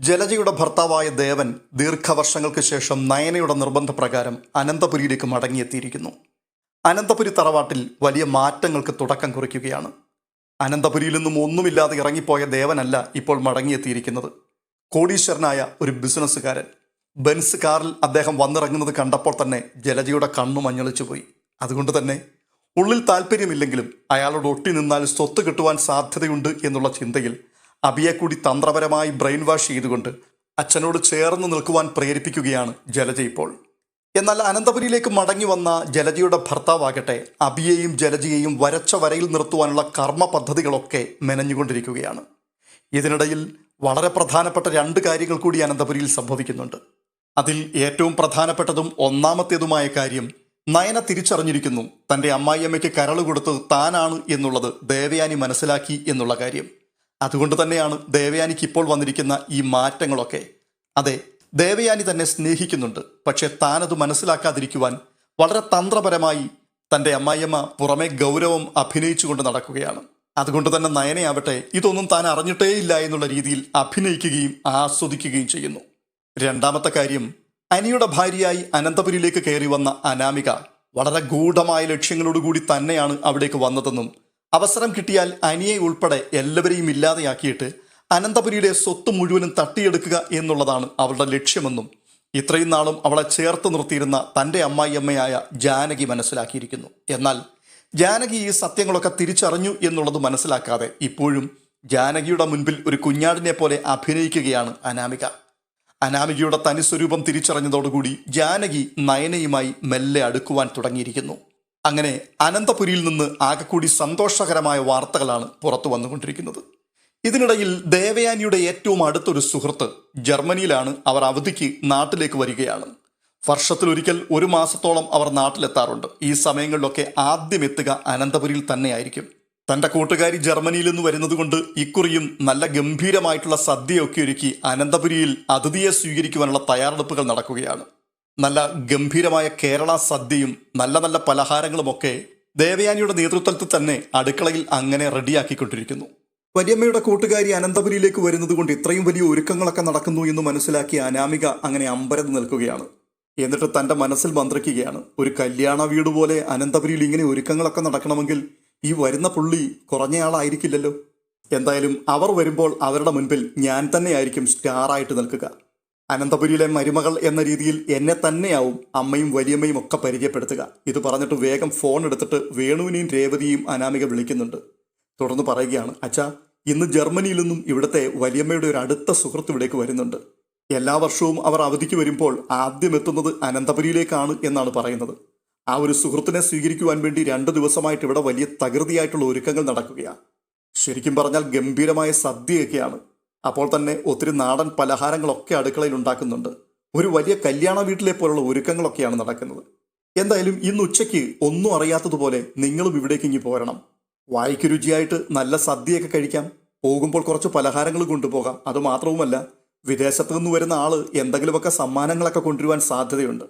ജലജയുടെ ഭർത്താവായ ദേവൻ ദീർഘവർഷങ്ങൾക്ക് ശേഷം നയനയുടെ നിർബന്ധപ്രകാരം അനന്തപുരിയിലേക്ക് മടങ്ങിയെത്തിയിരിക്കുന്നു. അനന്തപുരി തറവാട്ടിൽ വലിയ മാറ്റങ്ങൾക്ക് തുടക്കം കുറിക്കുകയാണ്. അനന്തപുരിയിൽ നിന്നും ഒന്നുമില്ലാതെ ഇറങ്ങിപ്പോയ ദേവനല്ല ഇപ്പോൾ മടങ്ങിയെത്തിയിരിക്കുന്നത്. കോടീശ്വരനായ ഒരു ബിസിനസ്സുകാരൻ. ബെൻസ് കാറിൽ അദ്ദേഹം വന്നിറങ്ങുന്നത് കണ്ടപ്പോൾ തന്നെ ജലജയുടെ കണ്ണു മഞ്ഞളിച്ചു പോയി. അതുകൊണ്ട് തന്നെ ഉള്ളിൽ താല്പര്യമില്ലെങ്കിലും അയാളോട് ഒട്ടി നിന്നാൽ സ്വത്ത് കിട്ടുവാൻ സാധ്യതയുണ്ട് എന്നുള്ള ചിന്തയിൽ അബിയെ കൂടി തന്ത്രപരമായി ബ്രെയിൻ വാഷ് ചെയ്തുകൊണ്ട് അച്ഛനോട് ചേർന്ന് നിൽക്കുവാൻ പ്രേരിപ്പിക്കുകയാണ് ജലജ ഇപ്പോൾ. എന്നാൽ അനന്തപുരിയിലേക്ക് മടങ്ങി വന്ന ജലജയുടെ ഭർത്താവാകട്ടെ അബിയെയും ജലജയെയും വരച്ച വരയിൽ നിർത്തുവാനുള്ള കർമ്മ പദ്ധതികളൊക്കെ മെനഞ്ഞുകൊണ്ടിരിക്കുകയാണ്. ഇതിനിടയിൽ വളരെ പ്രധാനപ്പെട്ട രണ്ട് കാര്യങ്ങൾ കൂടി അനന്തപുരിയിൽ സംഭവിക്കുന്നുണ്ട്. അതിൽ ഏറ്റവും പ്രധാനപ്പെട്ടതും ഒന്നാമത്തേതുമായ കാര്യം നയന തിരിച്ചറിഞ്ഞിരിക്കുന്നു. തന്റെ അമ്മായിയമ്മയ്ക്ക് കരൾ കൊടുത്തത് താനാണ് എന്നുള്ളത് ദേവയാനി മനസ്സിലാക്കി എന്നുള്ള കാര്യം. അതുകൊണ്ട് തന്നെയാണ് ദേവയാനിക്ക് ഇപ്പോൾ വന്നിരിക്കുന്ന ഈ മാറ്റങ്ങളൊക്കെ. അതെ ദേവയാനി തന്നെ സ്നേഹിക്കുന്നുണ്ട്. പക്ഷെ താനത് മനസ്സിലാക്കാതിരിക്കുവാൻ വളരെ തന്ത്രപരമായി തന്റെ അമ്മായിയമ്മ പുറമെ ഗൗരവം അഭിനയിച്ചുകൊണ്ട് നടക്കുകയാണ്. അതുകൊണ്ട് തന്നെ നയനയാവട്ടെ ഇതൊന്നും താൻ അറിഞ്ഞിട്ടേയില്ല എന്നുള്ള രീതിയിൽ അഭിനയിക്കുകയും ആസ്വദിക്കുകയും ചെയ്യുന്നു. രണ്ടാമത്തെ കാര്യം അനിയുടെ ഭാര്യയായി അനന്തപുരിയിലേക്ക് കയറി വന്ന അനാമിക വളരെ ഗൂഢമായ ലക്ഷ്യങ്ങളോടുകൂടി തന്നെയാണ് അവിടേക്ക് വന്നതെന്നും അവസരം കിട്ടിയാൽ അനിയെ ഉൾപ്പെടെ എല്ലാവരെയും ഇല്ലാതെയാക്കിയിട്ട് അനന്തപുരിയുടെ സ്വത്ത് മുഴുവനും തട്ടിയെടുക്കുക എന്നുള്ളതാണ് അവളുടെ ലക്ഷ്യമെന്നും ഇത്രയും നാളും അവളെ ചേർത്ത് നിർത്തിയിരുന്ന തന്റെ അമ്മായിയമ്മയായ ജാനകി മനസ്സിലാക്കിയിരിക്കുന്നു. എന്നാൽ ജാനകി ഈ സത്യങ്ങളൊക്കെ തിരിച്ചറിഞ്ഞു എന്നുള്ളത് മനസ്സിലാക്കാതെ ഇപ്പോഴും ജാനകിയുടെ മുൻപിൽ ഒരു കുഞ്ഞാടിനെ പോലെ അഭിനയിക്കുകയാണ് അനാമിക. അനാമികയുടെ തനി സ്വരൂപം തിരിച്ചറിഞ്ഞതോടുകൂടി ജാനകി നയനയുമായി മെല്ലെ അടുക്കുവാൻ തുടങ്ങിയിരിക്കുന്നു. അങ്ങനെ അനന്തപുരിയിൽ നിന്ന് ആകെക്കൂടി സന്തോഷകരമായ വാർത്തകളാണ് പുറത്തു വന്നുകൊണ്ടിരിക്കുന്നത്. ഇതിനിടയിൽ ദേവയാനിയുടെ ഏറ്റവും അടുത്തൊരു സുഹൃത്ത് ജർമ്മനിയിലാണ് അവർ അവധിക്ക് നാട്ടിലേക്ക് വരികയാണ്. വർഷത്തിലൊരിക്കൽ ഒരു മാസത്തോളം അവർ നാട്ടിലെത്താറുണ്ട്. ഈ സമയങ്ങളിലൊക്കെ ആദ്യം എത്തുക അനന്തപുരിയിൽ തന്നെയായിരിക്കും. തന്റെ കൂട്ടുകാരി ജർമ്മനിയിൽ നിന്ന് വരുന്നതുകൊണ്ട് ഇക്കുറിയും നല്ല ഗംഭീരമായിട്ടുള്ള സദ്യയൊക്കെ ഒരുക്കി അനന്തപുരിയിൽ അതിഥിയെ സ്വീകരിക്കുവാനുള്ള തയ്യാറെടുപ്പുകൾ നടക്കുകയാണ്. നല്ല ഗംഭീരമായ കേരള സദ്യയും നല്ല നല്ല പലഹാരങ്ങളുമൊക്കെ ദേവയാനിയുടെ നേതൃത്വത്തിൽ തന്നെ അടുക്കളയിൽ അങ്ങനെ റെഡിയാക്കിക്കൊണ്ടിരിക്കുന്നു. വലിയമ്മയുടെ കൂട്ടുകാരി അനന്തപുരിയിലേക്ക് വരുന്നത് കൊണ്ട് ഇത്രയും വലിയ ഒരുക്കങ്ങളൊക്കെ നടക്കുന്നു എന്ന് മനസ്സിലാക്കി അനാമിക അങ്ങനെ അമ്പരന്ന് നിൽക്കുകയാണ്. എന്നിട്ട് തന്റെ മനസ്സിൽ മന്ത്രിക്കുകയാണ് ഒരു കല്യാണ വീട് പോലെ അനന്തപുരിയിൽ ഇങ്ങനെ ഒരുക്കങ്ങളൊക്കെ നടക്കണമെങ്കിൽ ഈ വരുന്ന പുള്ളി കുറഞ്ഞയാളായിരിക്കില്ലല്ലോ എന്തായാലും അവർ വരുമ്പോൾ അവരുടെ മുൻപിൽ ഞാൻ തന്നെയായിരിക്കും സ്റ്റാറായിട്ട് നിൽക്കുക. അനന്തപുരിയിലെ മരുമകൾ എന്ന രീതിയിൽ എന്നെ തന്നെയാവും അമ്മയും വലിയമ്മയും ഒക്കെ പരിചയപ്പെടുത്തുക. ഇത് പറഞ്ഞിട്ട് വേഗം ഫോൺ എടുത്തിട്ട് വേണുവിനെയും രേവതിയും അനാമിക വിളിക്കുന്നുണ്ട്. തുടർന്ന് പറയുകയാണ് അച്ഛാ ഇന്ന് ജർമ്മനിയിൽ നിന്നും ഇവിടുത്തെ വലിയമ്മയുടെ ഒരു അടുത്ത സുഹൃത്ത് ഇവിടേക്ക് വരുന്നുണ്ട്. എല്ലാ വർഷവും അവർ അവധിക്ക് വരുമ്പോൾ ആദ്യം എത്തുന്നത് അനന്തപുരിയിലേക്കാണ് എന്നാണ് പറയുന്നത്. ആ ഒരു സുഹൃത്തിനെ സ്വീകരിക്കുവാൻ വേണ്ടി രണ്ടു ദിവസമായിട്ട് ഇവിടെ വലിയ തകൃതിയായിട്ടുള്ള ഒരുക്കങ്ങൾ നടക്കുകയാണ് ശരിക്കും പറഞ്ഞാൽ ഗംഭീരമായ സദ്യയൊക്കെയാണ്. അപ്പോൾ തന്നെ ഒത്തിരി നാടൻ പലഹാരങ്ങളൊക്കെ അടുക്കളയിൽ ഉണ്ടാക്കുന്നുണ്ട്. ഒരു വലിയ കല്യാണ വീട്ടിലെ പോലുള്ള ഒരുക്കങ്ങളൊക്കെയാണ് നടക്കുന്നത്. എന്തായാലും ഇന്ന് ഉച്ചയ്ക്ക് ഒന്നും അറിയാത്തതുപോലെ നിങ്ങളും ഇവിടേക്ക് ഇങ്ങി പോരണം. വായിക്ക് രുചിയായിട്ട് നല്ല സദ്യയൊക്കെ കഴിക്കാം. പോകുമ്പോൾ കുറച്ച് പലഹാരങ്ങൾ കൊണ്ടുപോകാം. അതുമാത്രവുമല്ല വിദേശത്തു നിന്ന് വരുന്ന ആൾ എന്തെങ്കിലുമൊക്കെ സമ്മാനങ്ങളൊക്കെ കൊണ്ടുവരുവാൻ സാധ്യതയുണ്ട്.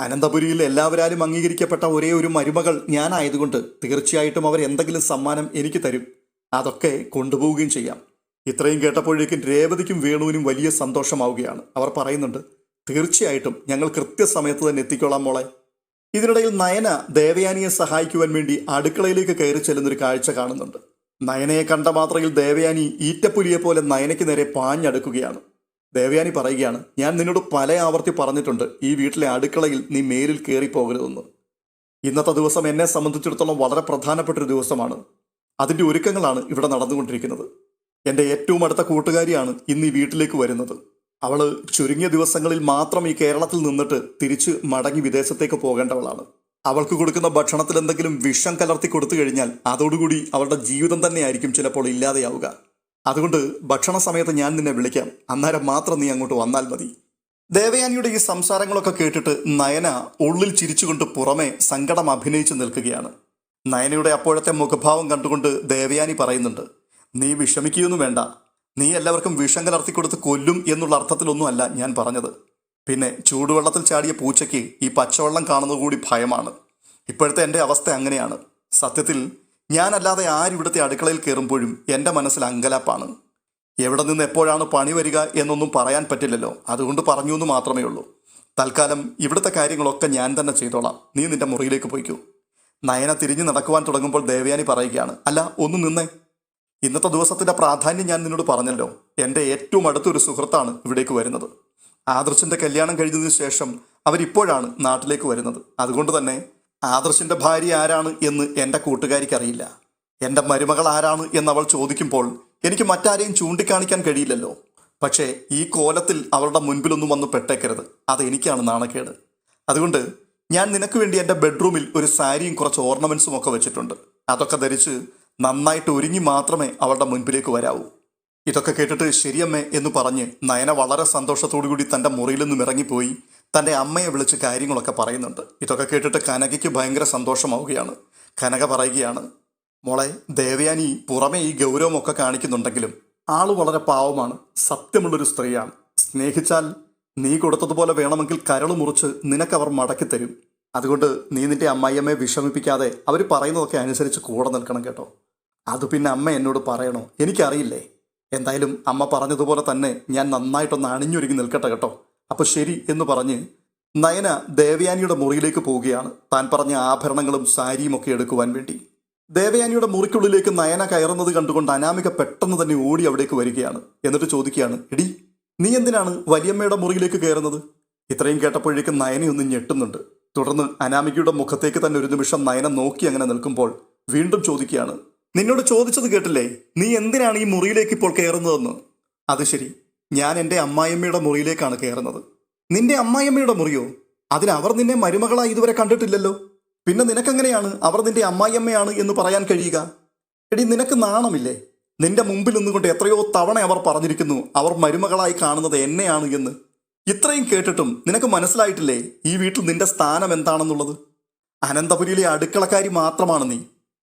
അനന്തപുരിയിൽ എല്ലാവരാലും അംഗീകരിക്കപ്പെട്ട ഒരേ ഒരു മരുമകൾ ഞാനായതുകൊണ്ട് തീർച്ചയായിട്ടും അവർ എന്തെങ്കിലും സമ്മാനം എനിക്ക് തരും. അതൊക്കെ കൊണ്ടുപോവുകയും ചെയ്യാം. ഇത്രയും കേട്ടപ്പോഴേക്കും രേവതിക്കും വേണുവിനും വലിയ സന്തോഷമാവുകയാണ്. അവർ പറയുന്നുണ്ട് തീർച്ചയായിട്ടും ഞങ്ങൾ കൃത്യസമയത്ത് തന്നെ എത്തിക്കോളാം മോളെ. ഇതിനിടയിൽ നയന ദേവയാനിയെ സഹായിക്കുവാൻ വേണ്ടി അടുക്കളയിലേക്ക് കയറി ചെല്ലുന്നൊരു കാഴ്ച കാണുന്നുണ്ട്. നയനയെ കണ്ട മാത്രയിൽ ദേവയാനി ഈറ്റപ്പുലിയെ പോലെ നയനയ്ക്ക് നേരെ പാഞ്ഞടുക്കുകയാണ്. ദേവയാനി പറയുകയാണ് ഞാൻ നിന്നോട് പല ആവർത്തി പറഞ്ഞിട്ടുണ്ട് ഈ വീട്ടിലെ അടുക്കളയിൽ നീ മേലിൽ കയറി പോകരുതെന്ന് ഇന്നത്തെ ദിവസം എന്നെ സംബന്ധിച്ചിടത്തോളം വളരെ പ്രധാനപ്പെട്ട ഒരു ദിവസമാണ്. അതിന്റെ ഒരുക്കങ്ങളാണ് ഇവിടെ നടന്നുകൊണ്ടിരിക്കുന്നത്. എന്റെ ഏറ്റവും അടുത്ത കൂട്ടുകാരിയാണ് ഇന്ന് ഈ വീട്ടിലേക്ക് വരുന്നത്. അവൾ ചുരുങ്ങിയ ദിവസങ്ങളിൽ മാത്രം ഈ കേരളത്തിൽ നിന്നിട്ട് തിരിച്ച് മടങ്ങി വിദേശത്തേക്ക് പോകേണ്ടവളാണ്. അവൾക്ക് കൊടുക്കുന്ന ഭക്ഷണത്തിൽ എന്തെങ്കിലും വിഷം കലർത്തി കൊടുത്തു കഴിഞ്ഞാൽ അതോടുകൂടി അവളുടെ ജീവിതം തന്നെയായിരിക്കും ചിലപ്പോൾ ഇല്ലാതെയാവുക. അതുകൊണ്ട് ഭക്ഷണ സമയത്ത് ഞാൻ നിന്നെ വിളിക്കാം. അന്നേരം മാത്രം നീ അങ്ങോട്ട് വന്നാൽ മതി. ദേവയാനിയുടെ ഈ സംസാരങ്ങളൊക്കെ കേട്ടിട്ട് നയന ഉള്ളിൽ ചിരിച്ചുകൊണ്ട് പുറമെ സങ്കടം അഭിനയിച്ചു നിൽക്കുകയാണ്. നയനയുടെ അപ്പോഴത്തെ മുഖഭാവം കണ്ടുകൊണ്ട് ദേവയാനി പറയുന്നുണ്ട് നീ വിഷമിക്കുകയൊന്നും വേണ്ട. നീ എല്ലാവർക്കും വിഷം കലർത്തി കൊടുത്ത് കൊല്ലും എന്നുള്ള അർത്ഥത്തിലൊന്നും അല്ല ഞാൻ പറഞ്ഞത്. പിന്നെ ചൂടുവെള്ളത്തിൽ ചാടിയ പൂച്ചയ്ക്ക് ഈ പച്ചവെള്ളം കാണുന്നത് കൂടി ഭയമാണ്. ഇപ്പോഴത്തെ എന്റെ അവസ്ഥ അങ്ങനെയാണ്. സത്യത്തിൽ ഞാനല്ലാതെ ആരിവിടുത്തെ അടുക്കളയിൽ കയറുമ്പോഴും എന്റെ മനസ്സിൽ അങ്കലാപ്പാണ്. എവിടെ നിന്ന് എപ്പോഴാണ് പണി വരിക എന്നൊന്നും പറയാൻ പറ്റില്ലല്ലോ. അതുകൊണ്ട് പറഞ്ഞു എന്ന് മാത്രമേ ഉള്ളൂ. തൽക്കാലം ഇവിടുത്തെ കാര്യങ്ങളൊക്കെ ഞാൻ തന്നെ ചെയ്തോളാം. നീ നിന്റെ മുറിയിലേക്ക് പോയിക്കൂ. നയന തിരിഞ്ഞു നടക്കുവാൻ തുടങ്ങുമ്പോൾ ദേവയാനി പറയുകയാണ് അല്ല ഒന്ന് നിന്നേ. ഇന്നത്തെ ദിവസത്തിന്റെ പ്രാധാന്യം ഞാൻ നിന്നോട് പറഞ്ഞല്ലോ. എന്റെ ഏറ്റവും അടുത്തൊരു സുഹൃത്താണ് ഇവിടേക്ക് വരുന്നത്. ആദർശിന്റെ കല്യാണം കഴിഞ്ഞതിന് ശേഷം അവരിപ്പോഴാണ് നാട്ടിലേക്ക് വരുന്നത്. അതുകൊണ്ട് തന്നെ ആദർശിന്റെ ഭാര്യ ആരാണ് എന്ന് എന്റെ കൂട്ടുകാരിക്ക് അറിയില്ല. എന്റെ മരുമകൾ ആരാണ് എന്ന് അവൾ ചോദിക്കുമ്പോൾ എനിക്ക് മറ്റാരെയും ചൂണ്ടിക്കാണിക്കാൻ കഴിയില്ലല്ലോ. പക്ഷേ ഈ കോലത്തിൽ അവളുടെ മുൻപിലൊന്നും വന്ന് പെട്ടേക്കരുത്. അതെനിക്കാണ് നാണക്കേട്. അതുകൊണ്ട് ഞാൻ നിനക്ക് വേണ്ടി എന്റെ ബെഡ്റൂമിൽ ഒരു സാരിയും കുറച്ച് ഓർണമെൻസും ഒക്കെ വെച്ചിട്ടുണ്ട്. അതൊക്കെ ധരിച്ച് നന്നായിട്ട് ഒരുങ്ങി മാത്രമേ അവളുടെ മുൻപിലേക്ക് വരാവൂ. ഇതൊക്കെ കേട്ടിട്ട് ശരിയമ്മേ എന്ന് പറഞ്ഞ് നയന വളരെ സന്തോഷത്തോടു കൂടി തന്റെ മുറിയിൽ നിന്നും ഇറങ്ങിപ്പോയി. തന്റെ അമ്മയെ വിളിച്ച് കാര്യങ്ങളൊക്കെ പറയുന്നുണ്ട്. ഇതൊക്കെ കേട്ടിട്ട് കനകയ്ക്ക് ഭയങ്കര സന്തോഷമാവുകയാണ്. കനക പറയുകയാണ് മോളെ ദേവയാനി പുറമെ ഈ ഗൗരവമൊക്കെ കാണിക്കുന്നുണ്ടെങ്കിലും ആൾ വളരെ പാവമാണ് സത്യമുള്ളൊരു സ്ത്രീയാണ്. സ്നേഹിച്ചാൽ നീ കൊടുത്തതുപോലെ വേണമെങ്കിൽ കരൾ മുറിച്ച് നിനക്കവർ മടക്കി തരും അതുകൊണ്ട് നീ നിന്റെ അമ്മായിയമ്മയെ വിഷമിപ്പിക്കാതെ അവർ പറയുന്നതൊക്കെ അനുസരിച്ച് കൂടെ നിൽക്കണം കേട്ടോ. അത് പിന്നെ അമ്മ എന്നോട് പറയണോ? എനിക്കറിയില്ലേ. എന്തായാലും അമ്മ പറഞ്ഞതുപോലെ തന്നെ ഞാൻ നന്നായിട്ടൊന്ന് അണിഞ്ഞൊരുങ്ങി നിൽക്കട്ടെ കേട്ടോ. അപ്പോൾ ശരി എന്ന് പറഞ്ഞ് നയന ദേവയാനിയുടെ മുറിയിലേക്ക് പോവുകയാണ്. താൻ പറഞ്ഞ ആഭരണങ്ങളും സാരിയും ഒക്കെ എടുക്കുവാൻ വേണ്ടി. ദേവയാനിയുടെ മുറിക്കുള്ളിലേക്ക് നയന കയറുന്നത് കണ്ടുകൊണ്ട് അനാമിക പെട്ടെന്ന് തന്നെ ഓടി അവിടേക്ക് വരികയാണ്. എന്നിട്ട് ചോദിക്കുകയാണ് എടി നീ എന്തിനാണ് വലിയമ്മയുടെ മുറിയിലേക്ക് കയറുന്നത്? ഇത്രയും കേട്ടപ്പോഴേക്കും നയനയൊന്ന് ഞെട്ടുന്നുണ്ട്. തുടർന്ന് അനാമികയുടെ മുഖത്തേക്ക് തന്നെ ഒരു നിമിഷം നയനം നോക്കി അങ്ങനെ നിൽക്കുമ്പോൾ വീണ്ടും ചോദിക്കുകയാണ് നിന്നോട് ചോദിച്ചത് കേട്ടില്ലേ? നീ എന്തിനാണ് ഈ മുറിയിലേക്ക് ഇപ്പോൾ കയറുന്നതെന്ന്? അത് ശരി. ഞാൻ എന്റെ അമ്മായിയമ്മയുടെ മുറിയിലേക്കാണ് കയറുന്നത്. നിന്റെ അമ്മായിയമ്മയുടെ മുറിയോ? അതിൽ അവർ നിന്നെ മരുമകളായി ഇതുവരെ കണ്ടിട്ടില്ലല്ലോ. പിന്നെ നിനക്കെങ്ങനെയാണ് അവർ നിന്റെ അമ്മായിയമ്മയാണ് എന്ന് പറയാൻ കഴിയുക? എടി നിനക്ക് നാണമില്ലേ? നിന്റെ മുമ്പിൽ നിന്നുകൊണ്ട് എത്രയോ തവണ അവർ പറഞ്ഞിരിക്കുന്നു അവർ മരുമകളായി കാണുന്നത് എന്നെയാണ് എന്ന്. ഇത്രയും കേട്ടിട്ടും നിനക്ക് മനസ്സിലായിട്ടില്ലേ ഈ വീട്ടിൽ നിന്റെ സ്ഥാനം എന്താണെന്നുള്ളത്? അനന്തപുരിയിലെ അടുക്കളക്കാരി മാത്രമാണ് നീ.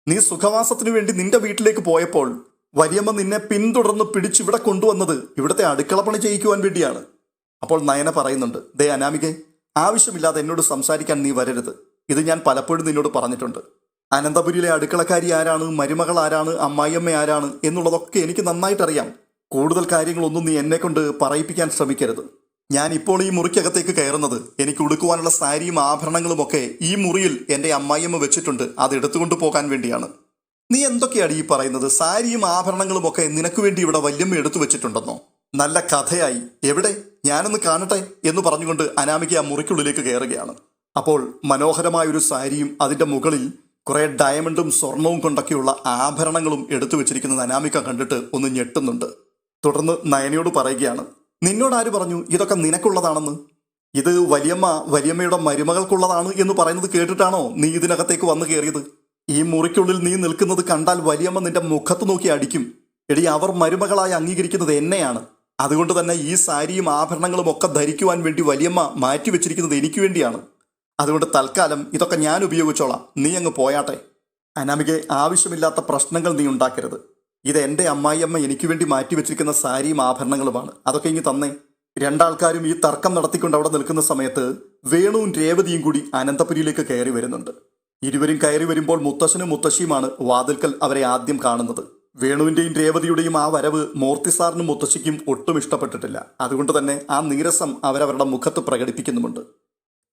നീ സുഖവാസത്തിനു വേണ്ടി നിന്റെ വീട്ടിലേക്ക് പോയപ്പോൾ വലിയമ്മ നിന്നെ പിന്തുടർന്ന് പിടിച്ചിവിടെ കൊണ്ടുവന്നത് ഇവിടുത്തെ അടുക്കള പണി ചെയ്യിക്കുവാൻ വേണ്ടിയാണ്. അപ്പോൾ നയന പറയുന്നുണ്ട് ദേ അനാമികെ ആവശ്യമില്ലാതെ എന്നോട് സംസാരിക്കാൻ നീ വരരുത്. ഇത് ഞാൻ പലപ്പോഴും നിന്നോട് പറഞ്ഞിട്ടുണ്ട്. അനന്തപുരിയിലെ അടുക്കളക്കാരി ആരാണ് മരുമകൾ ആരാണ് അമ്മായിയമ്മ ആരാണ് എന്നുള്ളതൊക്കെ എനിക്ക് നന്നായിട്ടറിയാം. കൂടുതൽ കാര്യങ്ങളൊന്നും നീ എന്നെ കൊണ്ട് പറയിപ്പിക്കാൻ ശ്രമിക്കരുത്. ഞാൻ ഇപ്പോൾ ഈ മുറിക്കകത്തേക്ക് കയറുന്നത് എനിക്ക് ഉടുക്കുവാനുള്ള സാരിയും ആഭരണങ്ങളും ഒക്കെ ഈ മുറിയിൽ എന്റെ അമ്മായിയമ്മ വെച്ചിട്ടുണ്ട്. അത് എടുത്തുകൊണ്ട് പോകാൻ വേണ്ടിയാണ്. നീ എന്തൊക്കെയാണ് ഈ പറയുന്നത്? സാരിയും ആഭരണങ്ങളും ഒക്കെ നിനക്ക് വേണ്ടി ഇവിടെ വല്യമ്മ എടുത്തു വെച്ചിട്ടുണ്ടെന്നോ? നല്ല കഥയായി. എവിടെ? ഞാനൊന്ന് കാണട്ടെ എന്ന് പറഞ്ഞുകൊണ്ട് അനാമിക ആ മുറിക്കുള്ളിലേക്ക് കയറുകയാണ്. അപ്പോൾ മനോഹരമായ ഒരു സാരിയും അതിന്റെ മുകളിൽ കുറേ ഡയമണ്ടും സ്വർണവും കൊണ്ടൊക്കെയുള്ള ആഭരണങ്ങളും എടുത്തു വെച്ചിരിക്കുന്നത് അനാമിക കണ്ടിട്ട് ഒന്ന് ഞെട്ടുന്നുണ്ട്. തുടർന്ന് നയനയോട് പറയുകയാണ്. നിന്നോട് ആര് പറഞ്ഞു ഇതൊക്കെ നിനക്കുള്ളതാണെന്ന്? ഇത് വലിയമ്മ വലിയമ്മയുടെ മരുമകൾക്കുള്ളതാണ് എന്ന് പറയുന്നത് കേട്ടിട്ടാണോ നീ ഇതിനകത്തേക്ക് വന്നു കയറിയത്? ഈ മുറിക്കുള്ളിൽ നീ നിൽക്കുന്നത് കണ്ടാൽ വലിയമ്മ നിന്റെ മുഖത്ത് നോക്കി അടിക്കും. എടി അവർ മരുമകളായി അംഗീകരിക്കുന്നത് എന്നെയാണ്. അതുകൊണ്ട് തന്നെ ഈ സാരിയും ആഭരണങ്ങളും ഒക്കെ ധരിക്കുവാൻ വേണ്ടി വലിയമ്മ മാറ്റി വെച്ചിരിക്കുന്നത് എനിക്ക് വേണ്ടിയാണ്. അതുകൊണ്ട് തൽക്കാലം ഇതൊക്കെ ഞാൻ ഉപയോഗിച്ചോളാം. നീ അങ്ങ് പോയാട്ടെ. അനാമികെ ആവശ്യമില്ലാത്ത പ്രശ്നങ്ങൾ നീ ഉണ്ടാക്കരുത്. ഇത് എന്റെ അമ്മായിയമ്മ എനിക്ക് വേണ്ടി മാറ്റി വെച്ചിരിക്കുന്ന സാരിയും ആഭരണങ്ങളുമാണ്. അതൊക്കെ ഇനി തന്നേ. രണ്ടാൾക്കാരും ഈ തർക്കം നടത്തിക്കൊണ്ട് അവിടെ നിൽക്കുന്ന സമയത്ത് വേണുവും രേവതിയും കൂടി അനന്തപുരിയിലേക്ക് കയറി വരുന്നുണ്ട്. ഇരുവരും കയറി വരുമ്പോൾ മുത്തശ്ശനും മുത്തശ്ശിയുമാണ് വാതിൽക്കൽ അവരെ ആദ്യം കാണുന്നത്. വേണുവിന്റെയും രേവതിയുടെയും ആ വരവ് മൂർത്തി സാറിനും മുത്തശ്ശിക്കും ഒട്ടും ഇഷ്ടപ്പെട്ടിട്ടില്ല. അതുകൊണ്ട് തന്നെ ആ നീരസം അവരവരുടെ മുഖത്ത് പ്രകടിപ്പിക്കുന്നുമുണ്ട്.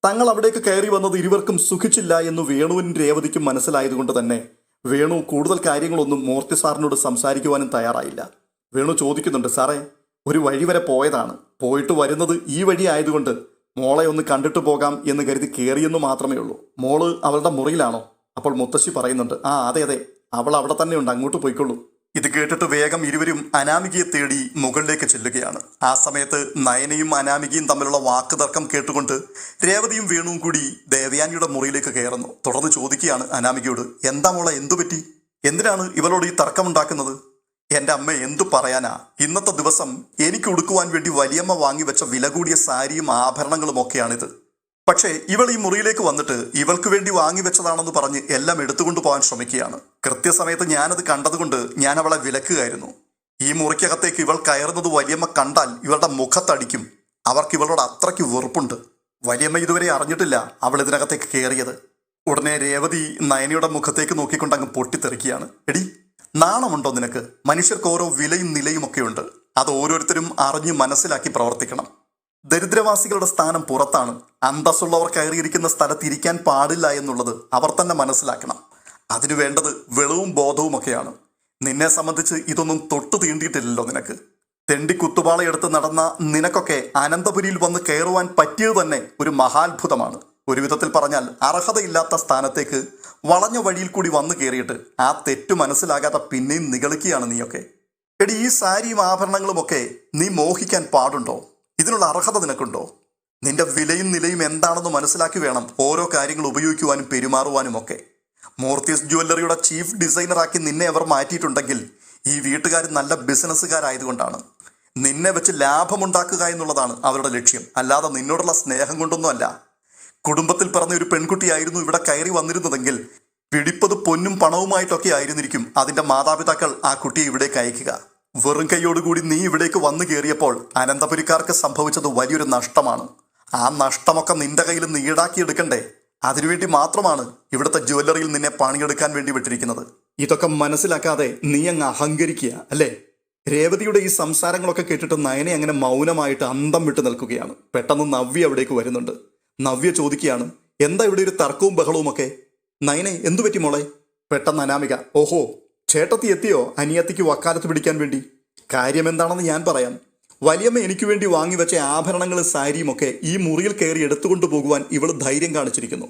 തങ്ങൾ അവിടേക്ക് കയറി വന്നത് ഇരുവർക്കും സുഖിച്ചില്ല എന്ന് വേണുവിനും രേവതിക്കും മനസ്സിലായതുകൊണ്ട് തന്നെ വേണു കൂടുതൽ കാര്യങ്ങളൊന്നും മൂർത്തി സാറിനോട് സംസാരിക്കുവാനും തയ്യാറായില്ല. വേണു ചോദിക്കുന്നുണ്ട് സാറേ ഒരു വഴി വരെ പോയതാണ്. പോയിട്ട് വരുന്നത് ഈ വഴി ആയതുകൊണ്ട് മോളെ ഒന്ന് കണ്ടിട്ട് പോകാം എന്ന് കരുതി കയറിയെന്ന് മാത്രമേ ഉള്ളൂ. മോൾ അവളുടെ മുറിയിലാണോ? അപ്പോൾ മുത്തശ്ശി പറയുന്നുണ്ട് ആ അതെ അതെ. അവൾ അവിടെ തന്നെയുണ്ട് അങ്ങോട്ട് പോയിക്കൊള്ളൂ. ഇത് കേട്ടിട്ട് വേഗം ഇരുവരും അനാമികയെ തേടി മുകളിലേക്ക് ചെല്ലുകയാണ്. ആ സമയത്ത് നയനയും അനാമികയും തമ്മിലുള്ള വാക്ക് തർക്കം കേട്ടുകൊണ്ട് രേവതിയും വേണുവും കൂടി ദേവയാനിയുടെ മുറിയിലേക്ക് കയറുന്നു. തുടർന്ന് ചോദിക്കുകയാണ് അനാമികയോട് എന്താ മോളെ എന്തു പറ്റി? എന്തിനാണ് ഇവളോട് ഈ തർക്കം ഉണ്ടാക്കുന്നത് എന്റെ അമ്മ എന്തു പറയാനാ? ഇന്നത്തെ ദിവസം എനിക്ക് ഉടുക്കുവാൻ വേണ്ടി വലിയമ്മ വാങ്ങിവെച്ച വില കൂടിയ സാരിയും ആഭരണങ്ങളും ഒക്കെയാണിത്. പക്ഷേ ഇവൾ ഈ മുറിയിലേക്ക് വന്നിട്ട് ഇവൾക്ക് വേണ്ടി വാങ്ങി വെച്ചതാണെന്ന് പറഞ്ഞ് എല്ലാം എടുത്തുകൊണ്ട് പോകാൻ ശ്രമിക്കുകയാണ്. കൃത്യസമയത്ത് ഞാനത് കണ്ടതുകൊണ്ട് ഞാൻ അവളെ വിലക്കുകയായിരുന്നു. ഈ മുറിക്കകത്തേക്ക് ഇവൾ കയറുന്നത് വലിയമ്മ കണ്ടാൽ ഇവളുടെ മുഖത്തടിക്കും. അവർക്ക് ഇവളോട് അത്രയ്ക്ക് വെറുപ്പുണ്ട്. വലിയമ്മ ഇതുവരെ അറിഞ്ഞിട്ടില്ല അവൾ ഇതിനകത്തേക്ക് കയറിയത്. ഉടനെ രേവതി നയനയുടെ മുഖത്തേക്ക് നോക്കിക്കൊണ്ട് അങ്ങ് പൊട്ടിത്തെറിക്കുകയാണ്. എടി നാണമുണ്ടോ നിനക്ക്? മനുഷ്യർക്ക് ഓരോ വിലയും നിലയും ഒക്കെയുണ്ട് അത് ഓരോരുത്തരും അറിഞ്ഞ് മനസ്സിലാക്കി പ്രവർത്തിക്കണം. ദരിദ്രവാസികളുടെ സ്ഥാനം പുറത്താണ്. അന്തസ്സുള്ളവർ കയറിയിരിക്കുന്ന സ്ഥലത്ത് ഇരിക്കാൻ പാടില്ല എന്നുള്ളത് അവർ തന്നെ മനസ്സിലാക്കണം. അതിനു വേണ്ടത് വെളവും ബോധവും ഒക്കെയാണ്. നിന്നെ സംബന്ധിച്ച് ഇതൊന്നും തൊട്ടു തീണ്ടിയിട്ടില്ലല്ലോ നിനക്ക്. തെണ്ടി കുത്തുപാളയെടുത്ത് നടന്ന നിനക്കൊക്കെ അനന്തപുരിയിൽ വന്ന് കയറുവാൻ പറ്റിയത് തന്നെ ഒരു മഹാത്ഭുതമാണ്. ഒരു വിധത്തിൽ പറഞ്ഞാൽ അർഹതയില്ലാത്ത സ്ഥാനത്തേക്ക് വളഞ്ഞ വഴിയിൽ കൂടി വന്നു കയറിയിട്ട് ആ തെറ്റു മനസ്സിലാകാതെ പിന്നെയും നിഗളിക്കുകയാണ് നീയൊക്കെ. എടി ഈ സാരിയും ആഭരണങ്ങളുമൊക്കെ നീ മോഹിക്കാൻ പാടുണ്ടോ? ഇതിനുള്ള അർഹത നിനക്കുണ്ടോ? നിന്റെ വിലയും നിലയും എന്താണെന്ന് മനസ്സിലാക്കി വേണം ഓരോ കാര്യങ്ങൾ ഉപയോഗിക്കുവാനും പെരുമാറുവാനും ഒക്കെ. മോർത്തിയസ് ജ്വല്ലറിയുടെ ചീഫ് ഡിസൈനറാക്കി നിന്നെ അവർ മാറ്റിയിട്ടുണ്ടെങ്കിൽ ഈ വീട്ടുകാർ നല്ല ബിസിനസ്സുകാരായതുകൊണ്ടാണ്. നിന്നെ വെച്ച് ലാഭമുണ്ടാക്കുക എന്നുള്ളതാണ് അവരുടെ ലക്ഷ്യം. അല്ലാതെ നിന്നോടുള്ള സ്നേഹം കൊണ്ടൊന്നുമല്ല. കുടുംബത്തിൽ പറഞ്ഞ ഒരു പെൺകുട്ടിയായിരുന്നു ഇവിടെ കയറി വന്നിരുന്നതെങ്കിൽ പിടിപ്പത് പൊന്നും പണവുമായിട്ടൊക്കെ ആയിരുന്നിരിക്കും. അതിന്റെ മാതാപിതാക്കൾ ആ കുട്ടിയെ ഇവിടേക്ക് അയക്കുക. വെറും കൈയോടുകൂടി നീ ഇവിടേക്ക് വന്നു കയറിയപ്പോൾ അനന്തപുരിക്കാർക്ക് സംഭവിച്ചത് വലിയൊരു നഷ്ടമാണ്. ആ നഷ്ടമൊക്കെ നിന്റെ കയ്യിൽ നീ ഈടാക്കിയെടുക്കണ്ടേ? അതിനുവേണ്ടി മാത്രമാണ് ഇവിടുത്തെ ജ്വല്ലറിയിൽ നിന്നെ പണിയെടുക്കാൻ വേണ്ടി വിട്ടിരിക്കുന്നത്. ഇതൊക്കെ മനസ്സിലാക്കാതെ നീ അങ്ങ് അഹങ്കരിക്കുക അല്ലേ? രേവതിയുടെ ഈ സംസാരങ്ങളൊക്കെ കേട്ടിട്ട് നയനെ അങ്ങനെ മൗനമായിട്ട് അന്തം വിട്ട് നിൽക്കുകയാണ്. പെട്ടെന്ന് നവ്യ അവിടേക്ക് വരുന്നുണ്ട്. നവ്യ ചോദിക്കുകയാണ് എന്താ ഇവിടെ ഒരു തർക്കവും ബഹളവും ഒക്കെ നയനെ എന്തു പറ്റി മോളെ? പെട്ടെന്ന് അനാമിക ഓഹോ ചേട്ടത്തി എത്തിയോ? അനിയത്തിക്ക് വക്കാലത്ത് പിടിക്കാൻ വേണ്ടി. കാര്യമെന്താണെന്ന് ഞാൻ പറയാം. വലിയമ്മ എനിക്ക് വേണ്ടി വാങ്ങിവെച്ച ആഭരണങ്ങളും സാരിയും ഒക്കെ ഈ മുറിയിൽ കയറി എടുത്തുകൊണ്ടു പോകുവാൻ ഇവൾ ധൈര്യം കാണിച്ചിരിക്കുന്നു.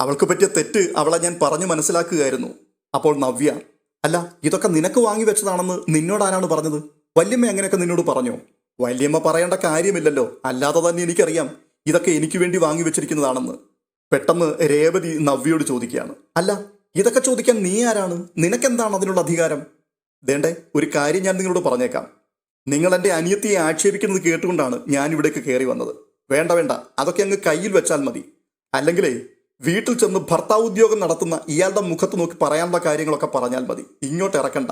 അവൾക്ക് പറ്റിയ തെറ്റ് അവളെ ഞാൻ പറഞ്ഞു മനസ്സിലാക്കുകയായിരുന്നു. അപ്പോൾ നവ്യ അല്ല ഇതൊക്കെ നിനക്ക് വാങ്ങി വെച്ചതാണെന്ന് നിന്നോട് ആരാണ് പറഞ്ഞത്? വല്യമ്മ അങ്ങനെയൊക്കെ നിന്നോട് പറഞ്ഞോ? വല്യമ്മ പറയേണ്ട കാര്യമില്ലല്ലോ. അല്ലാതെ തന്നെ എനിക്കറിയാം. ഇതൊക്കെ എനിക്ക് വേണ്ടി വാങ്ങി വെച്ചിരിക്കുന്നതാണെന്ന്. പെട്ടെന്ന് രേവതി നവ്യയോട് ചോദിക്കുകയാണ്. അല്ല ഇതൊക്കെ ചോദിക്കാൻ നീ ആരാണ്? നിനക്കെന്താണ് അതിനുള്ള അധികാരം? ദേണ്ടേ ഒരു കാര്യം ഞാൻ നിങ്ങളോട് പറഞ്ഞേക്കാം. നിങ്ങൾ എന്റെ അനിയത്തിയെ ആക്ഷേപിക്കുന്നത് കേട്ടുകൊണ്ടാണ് ഞാൻ ഇവിടേക്ക് കയറി വന്നത്. വേണ്ട വേണ്ട. അതൊക്കെ അങ്ങ് കയ്യിൽ വെച്ചാൽ മതി. അല്ലെങ്കിലേ വീട്ടിൽ ചെന്ന് ഭർത്താവ് ഉദ്യോഗം നടത്തുന്ന ഇയാളുടെ മുഖത്ത് നോക്കി പറയാനുള്ള കാര്യങ്ങളൊക്കെ പറഞ്ഞാൽ മതി. ഇങ്ങോട്ട് ഇറക്കണ്ട.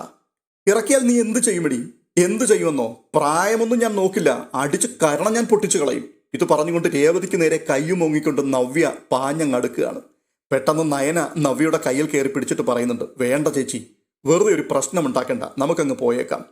ഇറക്കിയാൽ നീ എന്ത് ചെയ്യുമടി? എന്ത് ചെയ്യുമെന്നോ? പ്രായമൊന്നും ഞാൻ നോക്കില്ല. അടിച്ച് കരണം ഞാൻ പൊട്ടിച്ചു കളയും. ഇത് പറഞ്ഞുകൊണ്ട് രേവതിക്ക് നേരെ കയ്യും ഓങ്ങിക്കൊണ്ട് നവ്യ പാഞ്ഞങ്ങടുക്കുകയാണ് പെട്ടെന്ന് നയന നവ്യയുടെ കയ്യിൽ കയറി പിടിച്ചിട്ട് പറയുന്നുണ്ട് വേണ്ട ചേച്ചി വെറുതെ ഒരു പ്രശ്നം ഉണ്ടാക്കണ്ട നമുക്കങ്ങ് പോയേക്കാം.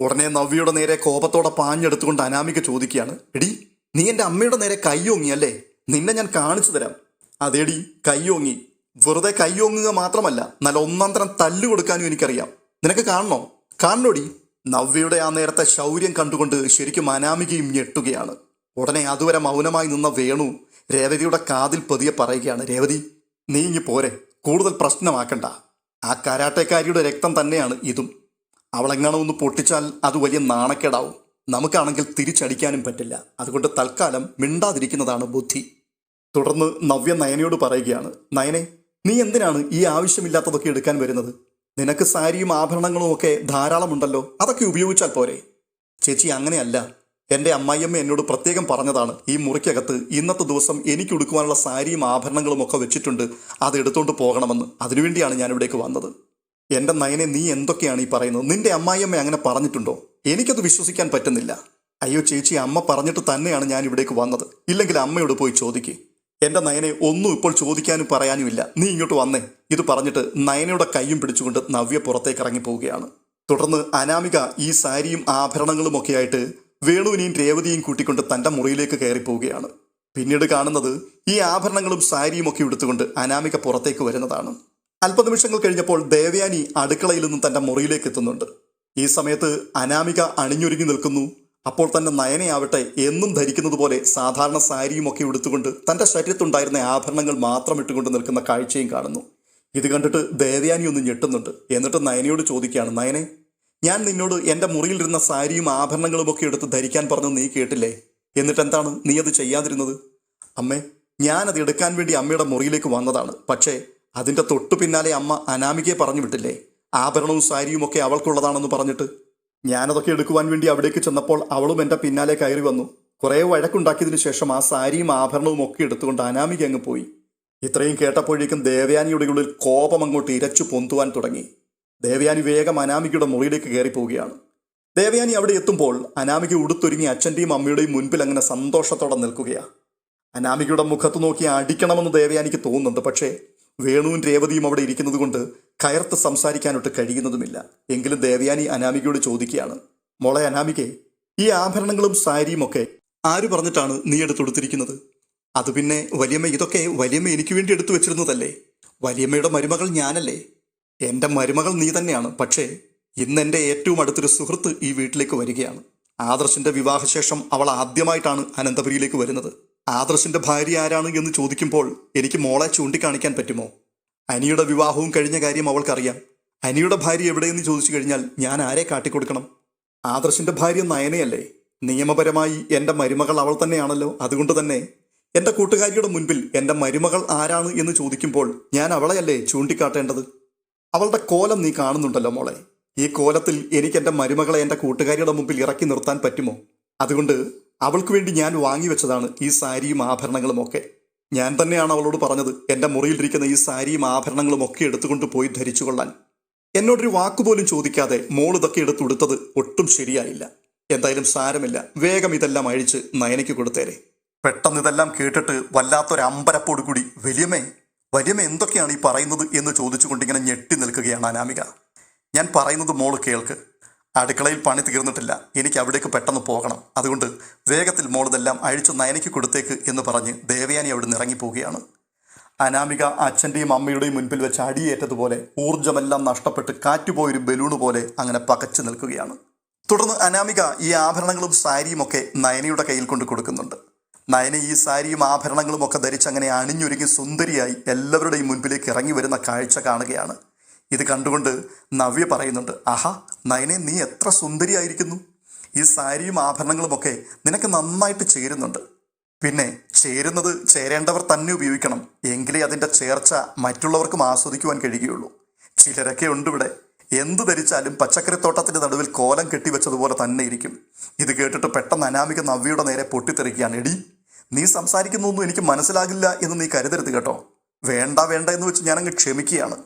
ഉടനെ നവ്യയുടെ നേരെ കോപത്തോടെ പാഞ്ഞെടുത്തുകൊണ്ട് അനാമിക ചോദിക്കുകയാണ് എടി നീ എന്റെ അമ്മയുടെ നേരെ കയ്യോങ്ങി അല്ലേ നിന്നെ ഞാൻ കാണിച്ചു തരാം. അതേടി കയ്യോങ്ങി വെറുതെ കയ്യോങ്ങുക മാത്രമല്ല നല്ല ഒന്നാം തരം തല്ലു കൊടുക്കാനും എനിക്കറിയാം. നിനക്ക് കാണണോ? കാണണോടി? നവ്യയുടെ ആ നേരത്തെ ശൗര്യം കണ്ടുകൊണ്ട് ശരിക്കും അനാമികയും ഞെട്ടുകയാണ്. ഉടനെ അതുവരെ മൗനമായി നിന്ന വേണു രേവതിയുടെ കാതിൽ പതിയെ പറയുകയാണ് രേവതി നീ ഇങ്ങി പോരെ. കൂടുതൽ പ്രശ്നമാക്കണ്ട. ആ കരാട്ടക്കാരിയുടെ രക്തം തന്നെയാണ് ഇതും. അവളെങ്ങാണോ ഒന്ന് പൊട്ടിച്ചാൽ അത് വലിയ നാണക്കേടാവും. നമുക്കാണെങ്കിൽ തിരിച്ചടിക്കാനും പറ്റില്ല. അതുകൊണ്ട് തൽക്കാലം മിണ്ടാതിരിക്കുന്നതാണ് ബുദ്ധി. തുടർന്ന് നവ്യ നയനയോട് പറയുകയാണ് നയനെ നീ എന്തിനാണ് ഈ ആവശ്യമില്ലാത്തതൊക്കെ എടുക്കാൻ വരുന്നത്? നിനക്ക് സാരിയും ആഭരണങ്ങളും ഒക്കെ ധാരാളമുണ്ടല്ലോ. അതൊക്കെ ഉപയോഗിച്ചാൽ പോരെ. ചേച്ചി അങ്ങനെയല്ല. എന്റെ അമ്മായിയമ്മ എന്നോട് പ്രത്യേകം പറഞ്ഞതാണ് ഈ മുറിക്കകത്ത് ഇന്നത്തെ ദിവസം എനിക്ക് ഉടുക്കുവാനുള്ള സാരിയും ആഭരണങ്ങളും ഒക്കെ വെച്ചിട്ടുണ്ട് അത് എടുത്തുകൊണ്ട് പോകണമെന്ന്. അതിനുവേണ്ടിയാണ് ഞാൻ ഇവിടേക്ക് വന്നത്. എന്റെ നയനെ നീ എന്തൊക്കെയാണ് ഈ പറയുന്നത്? നിന്റെ അമ്മായിയമ്മ അങ്ങനെ പറഞ്ഞിട്ടുണ്ടോ? എനിക്കത് വിശ്വസിക്കാൻ പറ്റുന്നില്ല. അയ്യോ ചേച്ചി അമ്മ പറഞ്ഞിട്ട് തന്നെയാണ് ഞാൻ ഇവിടേക്ക് വന്നത്. ഇല്ലെങ്കിൽ അമ്മയോട് പോയി ചോദിക്ക്. എന്റെ നയനെ ഒന്നും ഇപ്പോൾ ചോദിക്കാനും പറയാനുമില്ല നീ ഇങ്ങോട്ട് വന്നേ. ഇത് പറഞ്ഞിട്ട് നയനയുടെ കൈയും പിടിച്ചുകൊണ്ട് നവ്യ പുറത്തേക്ക് ഇറങ്ങി പോവുകയാണ് തുടർന്ന് അനാമിക ഈ സാരിയും ആഭരണങ്ങളും ഒക്കെ ആയിട്ട് വേണുവിനെയും രേവതിയും കൂട്ടിക്കൊണ്ട് തന്റെ മുറിയിലേക്ക് കയറിപ്പോവുകയാണ് പിന്നീട് കാണുന്നത് ഈ ആഭരണങ്ങളും സാരിയും ഒക്കെ എടുത്തുകൊണ്ട് അനാമിക പുറത്തേക്ക് വരുന്നതാണ്. അല്പനിമിഷങ്ങൾ കഴിഞ്ഞപ്പോൾ ദേവയാനി അടുക്കളയിൽ നിന്നും തന്റെ മുറിയിലേക്ക് എത്തുന്നുണ്ട്. ഈ സമയത്ത് അനാമിക അണിഞ്ഞൊരുങ്ങി നിൽക്കുന്നു. അപ്പോൾ തന്നെ നയനയാവട്ടെ എന്നും ധരിക്കുന്നത് പോലെ സാധാരണ സാരിയും ഒക്കെ ഉടുത്തുകൊണ്ട് തന്റെ ശരീരത്തുണ്ടായിരുന്ന ആഭരണങ്ങൾ മാത്രം ഇട്ടുകൊണ്ട് നിൽക്കുന്ന കാഴ്ചയും കാണുന്നു. ഇത് കണ്ടിട്ട് ദേവയാനി ഒന്ന് ഞെട്ടുന്നുണ്ട്. എന്നിട്ട് നയനയോട് ചോദിക്കുകയാണ് നയനെ ഞാൻ നിന്നോട് എന്റെ മുറിയിലിരുന്ന സാരിയും ആഭരണങ്ങളും ഒക്കെ എടുത്ത് ധരിക്കാൻ പറഞ്ഞു നീ കേട്ടില്ലേ? എന്നിട്ട് എന്താണ് നീ അത് ചെയ്യാതിരുന്നത്? അമ്മേ ഞാനത് എടുക്കാൻ വേണ്ടി അമ്മയുടെ മുറിയിലേക്ക് വന്നതാണ്. പക്ഷേ അതിന്റെ തൊട്ടു പിന്നാലെ അമ്മ അനാമികയെ പറഞ്ഞു വിട്ടില്ലേ? ആഭരണവും സാരിയും ഒക്കെ അവൾക്കുള്ളതാണെന്ന് പറഞ്ഞിട്ട്. ഞാനതൊക്കെ എടുക്കുവാൻ വേണ്ടി അവിടേക്ക് ചെന്നപ്പോൾ അവളും എന്റെ പിന്നാലെ കയറി വന്നു. കുറേ വഴക്കുണ്ടാക്കിയതിനു ശേഷം ആ സാരിയും ആഭരണവും ഒക്കെ എടുത്തുകൊണ്ട് അനാമിക അങ്ങ് പോയി. ഇത്രയും കേട്ടപ്പോഴേക്കും ദേവയാനിയുടെ ഉള്ളിൽ കോപം അങ്ങോട്ട് ഇരച്ചു പൊന്തുവാൻ തുടങ്ങി. ദേവയാനി വേഗം അനാമികയുടെ മുറിയിലേക്ക് കയറിപ്പോവുകയാണ്. ദേവയാനി അവിടെ എത്തുമ്പോൾ അനാമിക ഉടുത്തൊരുങ്ങി അച്ഛന്റെയും അമ്മയുടെയും മുൻപിൽ അങ്ങനെ സന്തോഷത്തോടെ നിൽക്കുകയാണ് അനാമികയുടെ മുഖത്ത് നോക്കി അടിക്കണമെന്ന് ദേവയാനിക്ക് തോന്നുന്നുണ്ട്. പക്ഷേ വേണുവും രേവതിയും അവിടെ ഇരിക്കുന്നത് കൊണ്ട് കയർത്ത് സംസാരിക്കാനൊട്ട് കഴിയുന്നതുമില്ല. എങ്കിലും ദേവയാനി അനാമികയോട് ചോദിക്കുകയാണ്. മോളെ അനാമികെ ഈ ആഭരണങ്ങളും സാരിയും ഒക്കെ ആര് പറഞ്ഞിട്ടാണ് നീ എടുത്തൊടുത്തിരിക്കുന്നത് അത് പിന്നെ വലിയമ്മ ഇതൊക്കെ വലിയമ്മ എനിക്ക് വേണ്ടി എടുത്തു വെച്ചിരുന്നതല്ലേ? വലിയമ്മയുടെ മരുമകൾ ഞാനല്ലേ? എന്റെ മരുമകൾ നീ തന്നെയാണ്. പക്ഷേ ഇന്ന് എന്റെ ഏറ്റവും അടുത്തൊരു സുഹൃത്ത് ഈ വീട്ടിലേക്ക് വരികയാണ്. ആദർശിന്റെ വിവാഹശേഷം അവൾ ആദ്യമായിട്ടാണ് അനന്തപുരിയിലേക്ക് വരുന്നത്. ആദർശിന്റെ ഭാര്യ ആരാണ് എന്ന് ചോദിക്കുമ്പോൾ എനിക്ക് മോളെ ചൂണ്ടിക്കാണിക്കാൻ പറ്റുമോ? അനിയുടെ വിവാഹവും കഴിഞ്ഞ കാര്യം അവൾക്കറിയാം. അനിയുടെ ഭാര്യ എവിടെയെന്ന് ചോദിച്ചു കഴിഞ്ഞാൽ ഞാൻ ആരെ കാട്ടിക്കൊടുക്കണം? ആദർശിന്റെ ഭാര്യ നയനയല്ലേ? നിയമപരമായി എന്റെ മരുമകൾ അവൾ തന്നെയാണല്ലോ. അതുകൊണ്ട് തന്നെ എന്റെ കൂട്ടുകാരിയുടെ മുൻപിൽ എന്റെ മരുമകൾ ആരാണ് എന്ന് ചോദിക്കുമ്പോൾ ഞാൻ അവളെയല്ലേ ചൂണ്ടിക്കാട്ടേണ്ടത്? അവളുടെ കോലം നീ കാണുന്നുണ്ടല്ലോ മോളെ. ഈ കോലത്തിൽ എനിക്ക് എന്റെ മരുമകളെ എന്റെ കൂട്ടുകാരിയുടെ മുമ്പിൽ ഇറക്കി നിർത്താൻ പറ്റുമോ? അതുകൊണ്ട് അവൾക്ക് വേണ്ടി ഞാൻ വാങ്ങിവെച്ചതാണ് ഈ സാരിയും ആഭരണങ്ങളും ഒക്കെ. ഞാൻ തന്നെയാണ് അവളോട് പറഞ്ഞത് എന്റെ മുറിയിലിരിക്കുന്ന ഈ സാരിയും ആഭരണങ്ങളും ഒക്കെ എടുത്തുകൊണ്ട് പോയി ധരിച്ചു കൊള്ളാൻ. എന്നോടൊരു വാക്കുപോലും ചോദിക്കാതെ മോൾ ഇതൊക്കെ എടുത്തുടുത്തത് ഒട്ടും ശരിയായില്ല. എന്തായാലും സാരമില്ല. വേഗം ഇതെല്ലാം അഴിച്ച് നയനയ്ക്ക് കൊടുത്തേരെ. പെട്ടെന്ന് ഇതെല്ലാം കേട്ടിട്ട് വല്ലാത്തൊരു അമ്പരപ്പോട് കൂടി വലിയമേ എന്തൊക്കെയാണ് ഈ പറയുന്നത് എന്ന് ചോദിച്ചുകൊണ്ട് ഇങ്ങനെ ഞെട്ടി നിൽക്കുകയാണ് അനാമിക. ഞാൻ പറയുന്നത് മോൾ കേൾക്ക്. അടുക്കളയിൽ പണി തീർന്നിട്ടില്ല. എനിക്ക് അവിടേക്ക് പെട്ടെന്ന് പോകണം. അതുകൊണ്ട് വേഗത്തിൽ മോളിതെല്ലാം അഴിച്ചു നയനയ്ക്ക് കൊടുത്തേക്ക് എന്ന് പറഞ്ഞ് ദേവയാനി അവിടെ നിന്ന് ഇറങ്ങിപ്പോവുകയാണ്. അനാമിക അച്ഛന്റെയും അമ്മയുടെയും മുൻപിൽ വെച്ച് അടിയേറ്റതുപോലെ ഊർജമെല്ലാം നഷ്ടപ്പെട്ട് കാറ്റുപോയൊരു ബലൂണ് പോലെ അങ്ങനെ പകച്ചു നിൽക്കുകയാണ്. തുടർന്ന് അനാമിക ഈ ആഭരണങ്ങളും സാരിയും ഒക്കെ നയനയുടെ കയ്യിൽ കൊണ്ട് കൊടുക്കുന്നുണ്ട്. നയന ഈ സാരിയും ആഭരണങ്ങളും ഒക്കെ ധരിച്ച് അങ്ങനെ അണിഞ്ഞൊരുങ്ങി സുന്ദരിയായി എല്ലാവരുടെയും മുൻപിലേക്ക് ഇറങ്ങി വരുന്ന കാഴ്ച കാണുകയാണ്. ഇത് കണ്ടുകൊണ്ട് നവ്യ പറയുന്നുണ്ട് ആഹാ നയനെ നീ എത്ര സുന്ദരിയായിരിക്കുന്നു. ഈ സാരിയും ആഭരണങ്ങളും ഒക്കെ നിനക്ക് നന്നായിട്ട് ചേരുന്നുണ്ട്. പിന്നെ ചേരുന്നത് ചേരേണ്ടവർ തന്നെ ഉപയോഗിക്കണം. എങ്കിലേ അതിന്റെ ചേർച്ച മറ്റുള്ളവർക്കും ആസ്വദിക്കുവാൻ കഴിയുകയുള്ളൂ. ചിലരൊക്കെ ഉണ്ട് ഇവിടെ. എന്ത് ധരിച്ചാലും പച്ചക്കറിത്തോട്ടത്തിന്റെ നടുവിൽ കോലം കെട്ടിവെച്ചതുപോലെ തന്നെ ഇരിക്കും. ഇത് കേട്ടിട്ട് പെട്ടെന്ന് അനാമിക നവ്യയുടെ നേരെ പൊട്ടിത്തെറിക്കുകയാണ്. എടി നീ സംസാരിക്കുന്നൊന്നും എനിക്ക് മനസ്സിലാകില്ല എന്ന് നീ കരുതരുത് കേട്ടോ. വേണ്ട വേണ്ട എന്ന് വെച്ച് ഞാനങ്ങ് ക്ഷമിക്കുകയാണ്.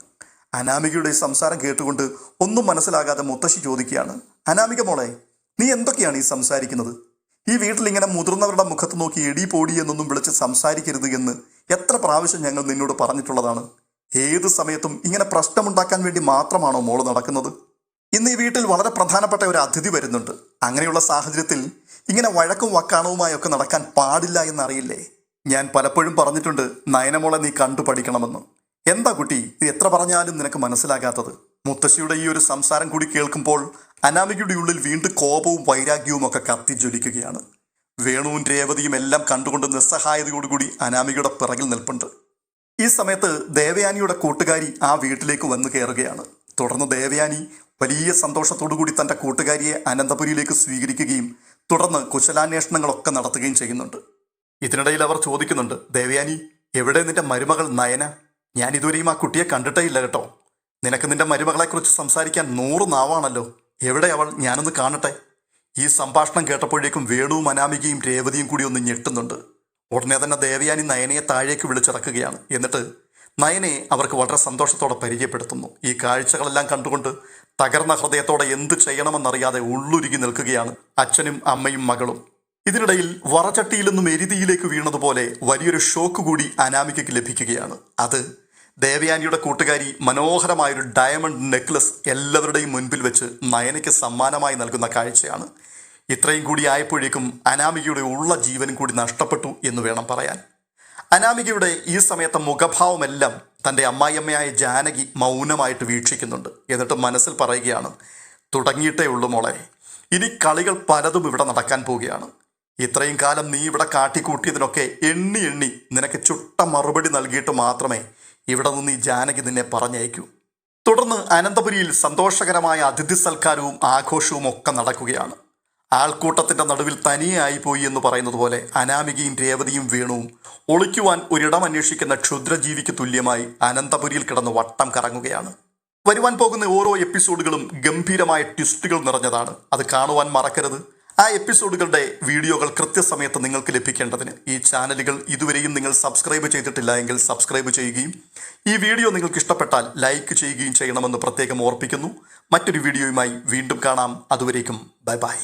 അനാമികയുടെ ഈ സംസാരം കേട്ടുകൊണ്ട് ഒന്നും മനസ്സിലാകാതെ മുത്തശ്ശി ചോദിക്കുകയാണ് അനാമിക മോളെ നീ എന്തൊക്കെയാണ് ഈ സംസാരിക്കുന്നത്? ഈ വീട്ടിൽ ഇങ്ങനെ മുതിർന്നവരുടെ മുഖത്ത് നോക്കി എടി പോടി എന്നൊന്നും വിളിച്ച് സംസാരിക്കരുത് എന്ന് എത്ര പ്രാവശ്യം ഞങ്ങൾ നിന്നോട് പറഞ്ഞിട്ടുള്ളതാണ്. ഏത് സമയത്തും ഇങ്ങനെ പ്രശ്നമുണ്ടാക്കാൻ വേണ്ടി മാത്രമാണോ മോൾ നടക്കുന്നത്? ഇന്ന് ഈ വീട്ടിൽ വളരെ പ്രധാനപ്പെട്ട ഒരു അതിഥി വരുന്നുണ്ട്. അങ്ങനെയുള്ള സാഹചര്യത്തിൽ ഇങ്ങനെ വഴക്കും വക്കാണവുമായൊക്കെ നടക്കാൻ പാടില്ല എന്നറിയില്ലേ? ഞാൻ പലപ്പോഴും പറഞ്ഞിട്ടുണ്ട് നയനമോളെ നീ കണ്ടു പഠിക്കണമെന്ന്. എന്താ കുട്ടി ഇത് എത്ര പറഞ്ഞാലും നിനക്ക് മനസ്സിലാകാത്തത്? മുത്തശ്ശിയുടെ ഈ ഒരു സംസാരം കൂടി കേൾക്കുമ്പോൾ അനാമികയുടെ ഉള്ളിൽ വീണ്ടും കോപവും വൈരാഗ്യവും ഒക്കെ കത്തിജ്വലിക്കുകയാണ്. വേണുവും രേവതിയും എല്ലാം കണ്ടുകൊണ്ട് നിസ്സഹായതയോടുകൂടി അനാമികയുടെ പിറകിൽ നിൽപ്പുണ്ട്. ഈ സമയത്ത് ദേവയാനിയുടെ കൂട്ടുകാരി ആ വീട്ടിലേക്ക് വന്നു കയറുകയാണ്. തുടർന്ന് ദേവയാനി വലിയ സന്തോഷത്തോടു കൂടി തന്റെ കൂട്ടുകാരിയെ അനന്തപുരിയിലേക്ക് സ്വീകരിക്കുകയും തുടർന്ന് കുശലാന്വേഷണങ്ങളൊക്കെ നടത്തുകയും ചെയ്യുന്നുണ്ട്. ഇതിനിടയിൽ അവർ ചോദിക്കുന്നുണ്ട് ദേവയാനി എവിടെ നിന്റെ മരുമകൾ നയന? ഞാൻ ഇതുവരെയും ആ കുട്ടിയെ കണ്ടിട്ടേ ഇല്ല കേട്ടോ. നിനക്ക് നിന്റെ മരുമകളെക്കുറിച്ച് സംസാരിക്കാൻ നൂറ് നാവാണല്ലോ. എവിടെ അവൾ? ഞാനൊന്ന് കാണട്ടെ. ഈ സംഭാഷണം കേട്ടപ്പോഴേക്കും വേണുവും അനാമികയും രേവതിയും കൂടി ഒന്ന് ഞെട്ടുന്നുണ്ട്. ഉടനെ തന്നെ ദേവയാനി നയനയെ താഴേക്ക് വിളിച്ചിറക്കുകയാണ്. എന്നിട്ട് നയനെ അവർക്ക് വളരെ സന്തോഷത്തോടെ പരിചയപ്പെടുത്തുന്നു. ഈ കാഴ്ചകളെല്ലാം കണ്ടുകൊണ്ട് തകർന്ന ഹൃദയത്തോടെ എന്ത് ചെയ്യണമെന്നറിയാതെ ഉള്ളുരുകി നിൽക്കുകയാണ് അച്ഛനും അമ്മയും മകളും. ഇതിനിടയിൽ വറചട്ടിയിൽ നിന്നും എരുതിയിലേക്ക് വീണതുപോലെ വലിയൊരു ഷോക്ക് കൂടി അനാമികയ്ക്ക് ലഭിക്കുകയാണ്. അത് ദേവയാനിയുടെ കൂട്ടുകാരി മനോഹരമായൊരു ഡയമണ്ട് നെക്ലസ് എല്ലാവരുടെയും മുൻപിൽ വെച്ച് നയനയ്ക്ക് സമ്മാനമായി നൽകുന്ന കാഴ്ചയാണ്. ഇത്രയും കൂടി ആയപ്പോഴേക്കും അനാമികയുടെ ഉള്ള ജീവനും കൂടി നഷ്ടപ്പെട്ടു എന്ന് വേണം പറയാൻ. അനാമികയുടെ ഈ സമയത്തെ മുഖഭാവമെല്ലാം തന്റെ അമ്മായിയമ്മയായ ജാനകി മൗനമായിട്ട് വീക്ഷിക്കുന്നുണ്ട്. എന്നിട്ട് മനസ്സിൽ പറയുകയാണ് തുടങ്ങിയിട്ടേ ഉള്ളൂ മോളെ. ഇനി കളികൾ പലതും ഇവിടെ നടക്കാൻ പോവുകയാണ്. ഇത്രയും കാലം നീ ഇവിടെ കാട്ടിക്കൂട്ടിയതിനൊക്കെ എണ്ണി എണ്ണി നിനക്ക് ചുട്ട മറുപടി നൽകിയിട്ട് മാത്രമേ ഇവിടെ നിന്ന് ഈ ജാനകി നിന്നെ പറഞ്ഞയക്കൂ. തുടർന്ന് അനന്തപുരിയിൽ സന്തോഷകരമായ അതിഥി സൽക്കാരവും ആഘോഷവും ഒക്കെ നടക്കുകയാണ്. ആൾക്കൂട്ടത്തിന്റെ നടുവിൽ തനിയായി പോയി എന്ന് പറയുന്നത് പോലെ അനാമികയും രേവതിയും വീണുവും ഒളിക്കുവാൻ ഒരിടം അന്വേഷിക്കുന്ന ക്ഷുദ്രജീവിക്ക് തുല്യമായി അനന്തപുരിയിൽ കിടന്ന് വട്ടം കറങ്ങുകയാണ്. വരുവാൻ പോകുന്ന ഓരോ എപ്പിസോഡുകളും ഗംഭീരമായ ട്വിസ്റ്റുകൾ നിറഞ്ഞതാണ്. അത് കാണുവാൻ മറക്കരുത്. ആ എപ്പിസോഡുകളുടെ വീഡിയോകൾ കൃത്യസമയത്ത് നിങ്ങൾക്ക് ലഭിക്കേണ്ടതിന് ഈ ചാനലുകൾ ഇതുവരെയും നിങ്ങൾ സബ്സ്ക്രൈബ് ചെയ്തിട്ടില്ല എങ്കിൽ സബ്സ്ക്രൈബ് ചെയ്യുകയും ഈ വീഡിയോ നിങ്ങൾക്ക് ഇഷ്ടപ്പെട്ടാൽ ലൈക്ക് ചെയ്യുകയും ചെയ്യണമെന്ന് പ്രത്യേകം ഓർപ്പിക്കുന്നു. മറ്റൊരു വീഡിയോയുമായി വീണ്ടും കാണാം. അതുവരേക്കും. Bye bye.